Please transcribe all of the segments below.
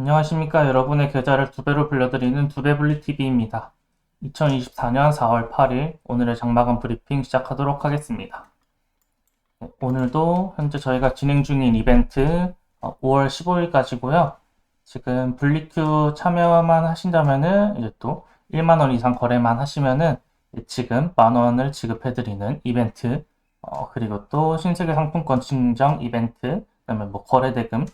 안녕하십니까. 여러분의 계좌를 두 배로 불려드리는 두배불리TV입니다. 2024년 4월 8일 오늘의 장마감 브리핑 시작하도록 하겠습니다. 네, 오늘도 현재 저희가 진행 중인 이벤트 5월 15일까지고요. 지금 블리큐 참여만 하신다면은 이제 또 1만 원 이상 거래만 하시면은 지금 만 원을 지급해드리는 이벤트 어, 그리고 또 신세계 상품권 증정 이벤트 그다음에 뭐 거래 대금 어,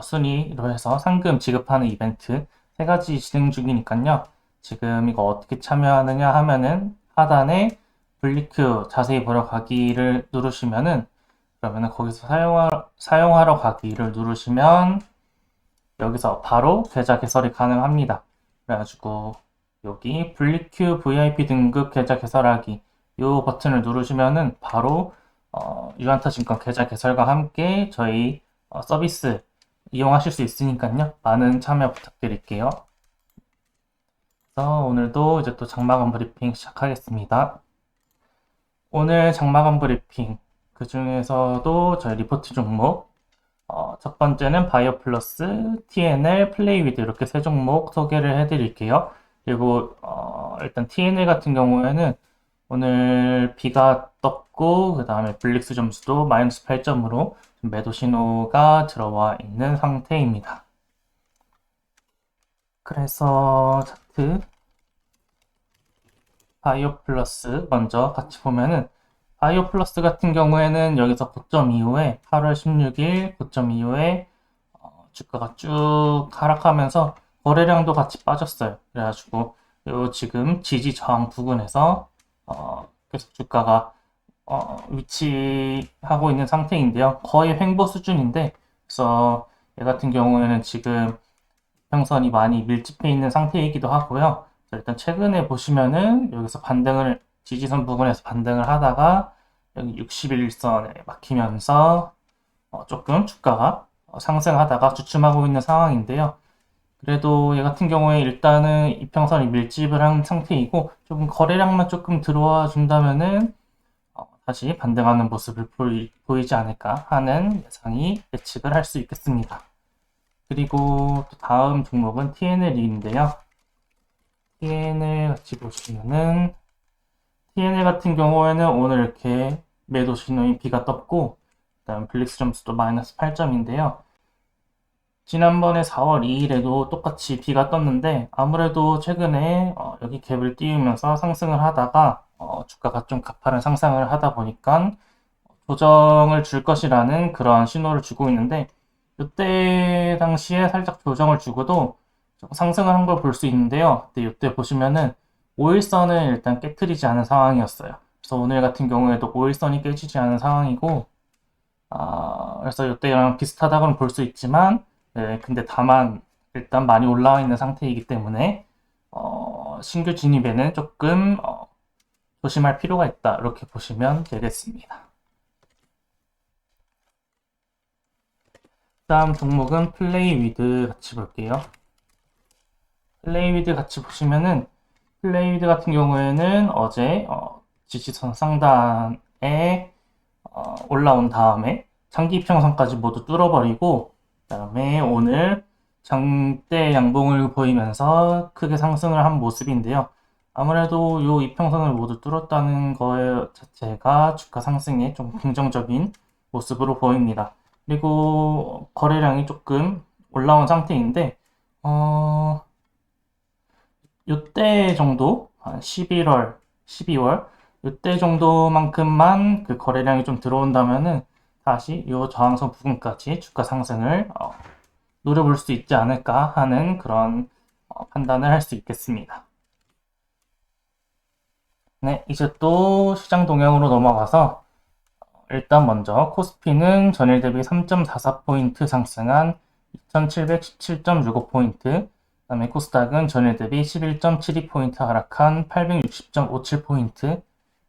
순위로 해서 상금 지급하는 이벤트 세 가지 진행 중이니까요. 지금 이거 어떻게 참여하느냐 하면은 하단에 블리큐 자세히 보러 가기를 누르시면은 그러면은 거기서 사용하, 사용하러 가기를 누르시면 여기서 바로 계좌 개설이 가능합니다. 그래가지고 여기 블리큐 VIP 등급 계좌 개설하기 이 버튼을 누르시면은 바로 어, 유한타 증권 계좌 개설과 함께 저희 어, 서비스 이용하실 수 있으니까요. 많은 참여 부탁드릴게요. 그래서 오늘도 이제 또 장마감 브리핑 시작하겠습니다. 오늘 장마감 브리핑 그 중에서도 저희 리포트 종목 어, 첫 번째는 바이오 플러스, TNL, 플레이 위드 이렇게 세 종목 소개를 해드릴게요. 그리고 어, 일단 TNL 같은 경우에는 오늘 비가 떴고 그 다음에 블릭스 점수도 마이너스 8점으로 매도 신호가 들어와 있는 상태입니다. 그래서 차트 바이오 플러스 먼저 같이 보면은 바이오 플러스 같은 경우에는 여기서 고점 이후에 8월 16일 고점 이후에 어, 주가가 쭉 하락하면서 거래량도 같이 빠졌어요. 그래가지고 요 지금 지지 저항 부근에서 어, 계속 주가가 어, 위치하고 있는 상태인데요. 거의 횡보 수준인데, 그래서 얘 같은 경우에는 지금 평선이 많이 밀집해 있는 상태이기도 하고요. 일단 최근에 보시면은 여기서 반등을 지지선 부분에서 반등을 하다가 여기 61선에 막히면서 어, 조금 주가가 상승하다가 주춤하고 있는 상황인데요. 그래도 얘 같은 경우에 일단은 이평선이 밀집을 한 상태이고 조금 거래량만 조금 들어와 준다면은 어, 다시 반등하는 모습을 보이, 보이지 않을까 하는 예상이 예측을 할 수 있겠습니다. 그리고 다음 종목은 TNL인데요. TNL 같이 보시면은 TNL 같은 경우에는 오늘 이렇게 매도 신호인 B가 떴고 그다음 블릭스 점수도 마이너스 8점인데요. 지난번에 4월 2일에도 똑같이 B가 떴는데 아무래도 최근에 어, 여기 갭을 띄우면서 상승을 하다가 어, 주가가 좀 가파른 상승을 하다 보니까 조정을 줄 것이라는 그러한 신호를 주고 있는데 이때 당시에 살짝 조정을 주고도 상승을 한 걸 볼 수 있는데요. 근데 이때 보시면은 5일선을 일단 깨뜨리지 않은 상황이었어요. 그래서 오늘 같은 경우에도 5일선이 깨지지 않은 상황이고 아, 그래서 이때랑 비슷하다고는 볼 수 있지만 네, 근데 다만 일단 많이 올라와 있는 상태이기 때문에 어, 신규 진입에는 조금 어, 조심할 필요가 있다 이렇게 보시면 되겠습니다. 다음 종목은 플레이 위드 같이 볼게요. 플레이 위드 같이 보시면은 플레이 위드 같은 경우에는 어제 어, 지지선 상단에 어, 올라온 다음에 장기 이평선까지 모두 뚫어버리고 그다음에 오늘 장대 양봉을 보이면서 크게 상승을 한 모습인데요. 아무래도 이 이평선을 모두 뚫었다는 것 자체가 주가 상승에 좀 긍정적인 모습으로 보입니다. 그리고 거래량이 조금 올라온 상태인데 어, 이때 정도 한 11월, 12월 이때 정도만큼만 그 거래량이 좀 들어온다면은 다시 이 저항선 부분까지 주가 상승을 어, 노려볼 수 있지 않을까 하는 그런 어, 판단을 할 수 있겠습니다. 네, 이제 또 시장 동향으로 넘어가서 어, 일단 먼저 코스피는 전일 대비 3.44포인트 상승한 2717.65포인트 그 다음에 코스닥은 전일 대비 11.72포인트 하락한 860.57포인트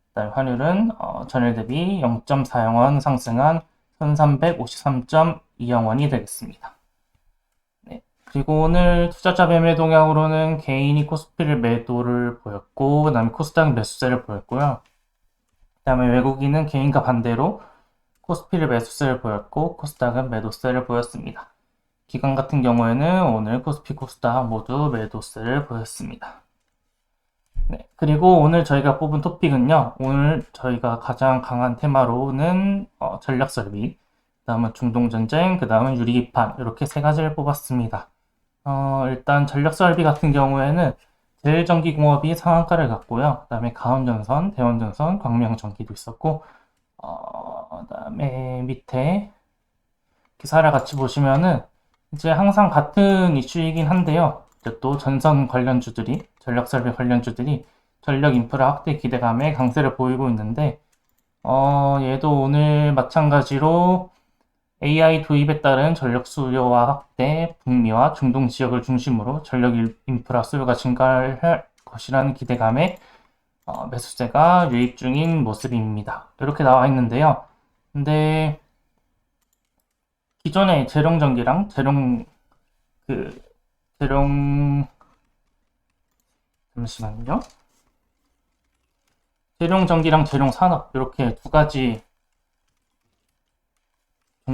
그다음에 환율은 어, 전일 대비 0.40원 상승한 1353.2영원이 되겠습니다. 네. 그리고 오늘 투자자 매매 동향으로는 개인이 코스피를 매도를 보였고 그 다음에 코스닥 매수세를 보였고요. 그 다음에 외국인은 개인과 반대로 코스피를 매수세를 보였고 코스닥은 매도세를 보였습니다. 기간 같은 경우에는 오늘 코스피 코스닥 모두 매도세를 보였습니다. 네, 그리고 오늘 저희가 뽑은 토픽은요. 오늘 저희가 가장 강한 테마로는 어, 전략 설비, 그다음은 중동 전쟁, 그다음은 유리기판 이렇게 세 가지를 뽑았습니다. 어, 일단 전략 설비 같은 경우에는 제일전기공업이 상한가를 갔고요. 그 다음에 가온전선, 대원전선, 광명전기도 있었고, 어, 그 다음에 밑에 기사를 같이 보시면은 이제 항상 같은 이슈이긴 한데요. 또 전선 관련주들이 전력 설비 관련주들이 전력 인프라 확대 기대감에 강세를 보이고 있는데 어, 얘도 오늘 마찬가지로 AI 도입에 따른 전력 수요와 확대, 북미와 중동 지역을 중심으로 전력 인프라 수요가 증가할 것이라는 기대감에 어, 매수세가 유입 중인 모습입니다. 이렇게 나와 있는데요. 근데 기존의 재룡전기랑 재룡 그 재룡 잠시만요. 재룡전기랑 재룡산업 이렇게 두 가지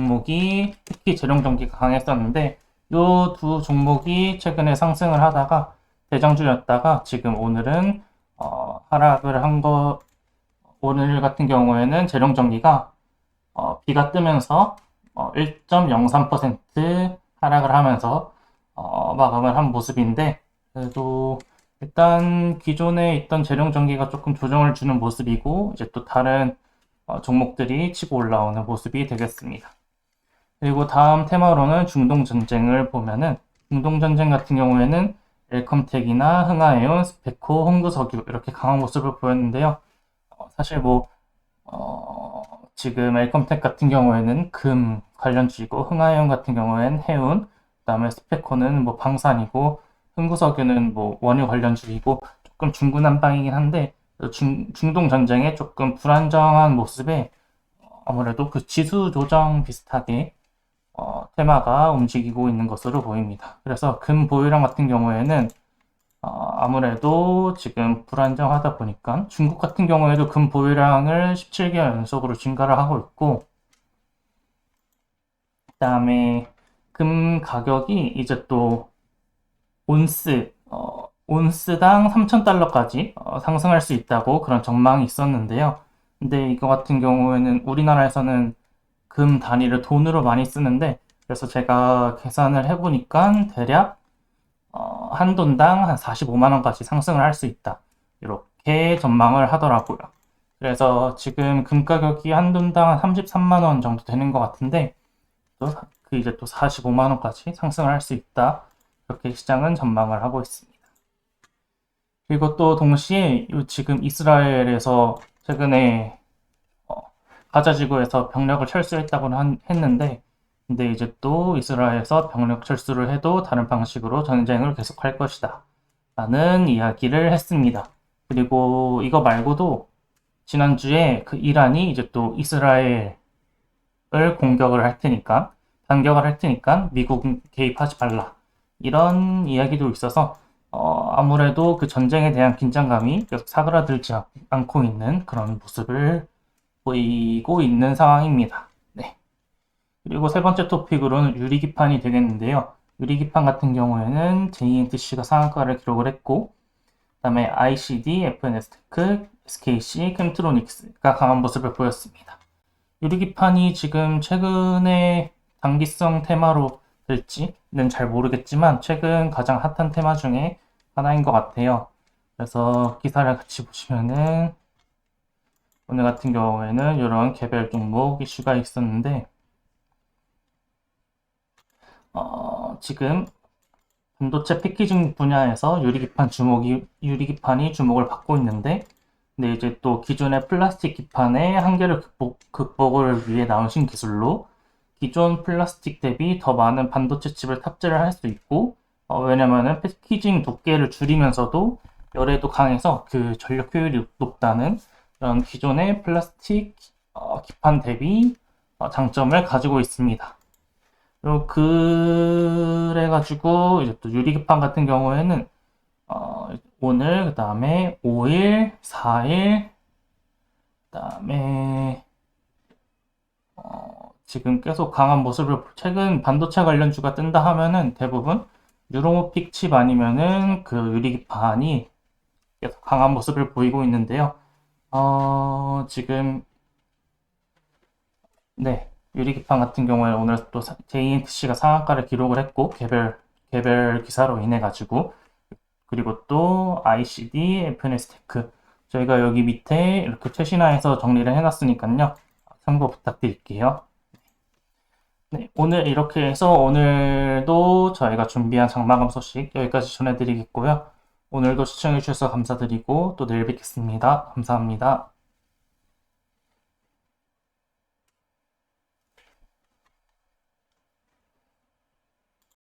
종목이 특히 재룡전기가 강했었는데 이 두 종목이 최근에 상승을 하다가 대장주였다가 지금 오늘은 어, 하락을 한 거 오늘 같은 경우에는 재룡전기가 어, 비가 뜨면서 어, 1.03% 하락을 하면서 어, 마감을 한 모습인데 그래도 일단 기존에 있던 재룡 전기가 조금 조정을 주는 모습이고 이제 또 다른 어, 종목들이 치고 올라오는 모습이 되겠습니다. 그리고 다음 테마로는 중동 전쟁을 보면은 중동 전쟁 같은 경우에는 엘컴텍이나 흥하에온, 스페코, 홍구석유 이렇게 강한 모습을 보였는데요. 어, 사실 뭐 어, 지금 엘컴텍 같은 경우에는 금 관련주이고 흥하해운 같은 경우에는 해운, 그다음에 스페코는 뭐 방산이고 흥구석유는 뭐 원유 관련주이고 조금 중구난방이긴 한데 중, 중동 전쟁에 조금 불안정한 모습에 아무래도 그 지수 조정 비슷하게 어, 테마가 움직이고 있는 것으로 보입니다. 그래서 금 보유량 같은 경우에는 어, 아무래도 지금 불안정하다 보니까 중국 같은 경우에도 금 보유량을 17개월 연속으로 증가를 하고 있고 그 다음에 금 가격이 이제 또 온스 어, 온스당 3,000달러까지 어, 상승할 수 있다고 그런 전망이 있었는데요. 근데 이거 같은 경우에는 우리나라에서는 금 단위를 돈으로 많이 쓰는데 그래서 제가 계산을 해보니까 대략 어, 한 돈당 한 45만 원까지 상승을 할 수 있다. 이렇게 전망을 하더라고요. 그래서 지금 금 가격이 한 돈당 한 33만 원 정도 되는 것 같은데 또 그 이제 또 45만 원까지 상승을 할 수 있다. 이렇게 시장은 전망을 하고 있습니다. 그리고 또 동시에 지금 이스라엘에서 최근에 어, 가자 지구에서 병력을 철수했다고 했는데 근데 이제 또 이스라엘에서 병력 철수를 해도 다른 방식으로 전쟁을 계속할 것이다. 라는 이야기를 했습니다. 그리고 이거 말고도 지난주에 그 이란이 이제 또 이스라엘을 공격을 할 테니까, 반격을 할 테니까 미국 개입하지 말라. 이런 이야기도 있어서 어, 아무래도 그 전쟁에 대한 긴장감이 계속 사그라들지 않고 있는 그런 모습을 보이고 있는 상황입니다. 그리고 세 번째 토픽으로는 유리기판이 되겠는데요. 유리기판 같은 경우에는 JNTC가 상한가를 기록을 했고, 그 다음에 ICD, FNS테크, SKC, 캠트로닉스가 강한 모습을 보였습니다. 유리기판이 지금 최근에 단기성 테마로 될지는 잘 모르겠지만 최근 가장 핫한 테마 중에 하나인 것 같아요. 그래서 기사를 같이 보시면은 오늘 같은 경우에는 이런 개별 종목 이슈가 있었는데 어, 지금 반도체 패키징 분야에서 유리기판 주목이 유리기판이 주목을 받고 있는데 근데 이제 또 기존의 플라스틱 기판의 한계를 극복, 극복을 위해 나온 신기술로 기존 플라스틱 대비 더 많은 반도체 칩을 탑재를 할 수 있고 어, 왜냐면은 패키징 두께를 줄이면서도 열에도 강해서 그 전력 효율이 높다는 이런 기존의 플라스틱 어, 기판 대비 어, 장점을 가지고 있습니다. 그래가지고 이제 또 유리 기판 같은 경우에는 어, 오늘 그 다음에 5일, 4일, 그 다음에 어, 지금 계속 강한 모습을 최근 반도체 관련주가 뜬다 하면은 대부분 유로모픽 칩 아니면은 그 유리 기판이 계속 강한 모습을 보이고 있는데요. 어, 지금 네, 유리기판 같은 경우에 오늘 또 JNTC가 상한가를 기록을 했고 개별 개별 기사로 인해 가지고 그리고 또 ICD, FNS 테크 저희가 여기 밑에 이렇게 최신화해서 정리를 해놨으니까요. 참고 부탁드릴게요. 네, 오늘 이렇게 해서 오늘도 저희가 준비한 장마감 소식 여기까지 전해드리겠고요. 오늘도 시청해주셔서 감사드리고 또 내일 뵙겠습니다. 감사합니다.